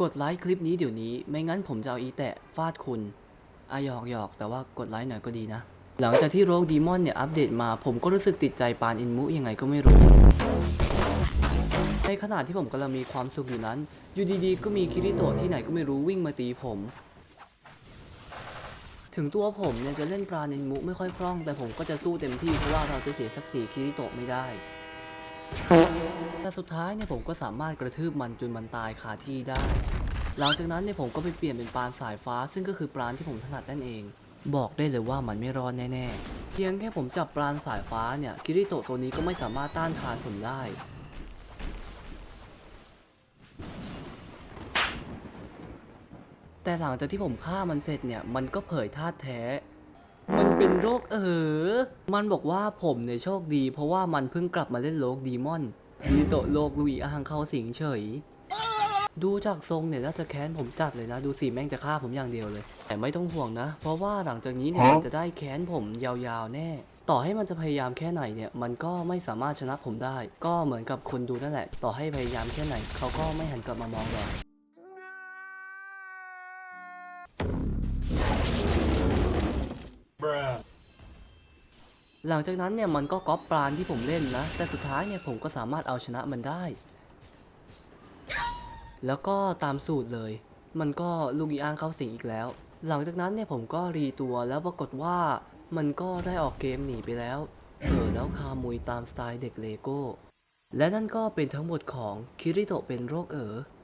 กดไลค์คลิปนี้เดี๋ยวนี้ ไม่งั้นผมจะเอาอีแตะฟาดคุณอะหยอกหยอกแต่ว่ากดไลค์หน่อยก็ดีนะ หลังจากที่โรคดีมอนเนี่ยอัปเดตมาผมก็รู้สึกติดใจปานอินมุยังไงก็ไม่รู้ ในขณะที่ผมกำลังมีความสุขอยู่นั้น อยู่ดีๆ ก็มีคิริโตะที่ไหนก็ไม่รู้วิ่งมาตีผม ถึงตัวผมเนี่ยจะเล่นปราณอินมุไม่ค่อยคล่อง แต่ผมก็จะสู้เต็มที่เพราะว่าเราจะเสียศักดิ์ศรีคิริโตะไม่ได้ แต่สุดท้ายเนี่ยผมก็สามารถกระทืบมันจนมันตายคาที่ได้ หลังจากนั้นเนี่ยผมก็ไปเปลี่ยนเป็นปาณสายฟ้า ซึ่งก็คือปาณที่ผมถนัดนั่นเอง บอกได้เลยว่ามันไม่รอดแน่ๆ เพียงแค่ผมจับปาณสายฟ้าเนี่ยคิริโตะตัวนี้ก็ไม่สามารถต้านทานผมได้แต่หลังจากที่ผมฆ่ามันเสร็จเนี่ย มันก็เผยธาตุแท้ มันเป็นโรคเออ มันบอกว่าผมเนี่ยโชคดี เพราะว่ามันเพิ่งกลับมาเล่นโลกดีมอน มีโตะโลกลุยอ้างเข้าสิงเฉย ดูจากทรงเนี่ยน่าจะแค้นผมจัดเลยนะ ดูสิแม่งจะฆ่าผมอย่างเดียวเลย แต่ไม่ต้องห่วงนะ เพราะว่าหลังจากนี้เนี่ยมันจะได้แค้นผมยาวๆแน่ ต่อให้มันจะพยายามแค่ไหนเนี่ย มันก็ไม่สามารถชนะผมได้ ก็เหมือนกับคนดูนั่นแหละ ต่อให้พยายามแค่ไหน เขาก็ไม่หันกลับมามองหรอ หลังจากนั้นเนี่ยมันก็ก๊อปปลานที่ผมเล่นนะ แต่สุดท้ายเนี่ยผมก็สามารถเอาชนะมันได้ แล้วก็ตามสูตรเลย มันก็ลูกอีอ้างเข้าสิงอีกแล้ว หลังจากนั้นเนี่ยผมก็รีตัวแล้วปรากฏว่ามันก็ได้ออกเกมหนีไปแล้วเออแล้วคามุยตามสไตล์เด็กเลโก้ และนั่นก็เป็นทั้งหมดของคิริโตเป็นโรคเอ๋อ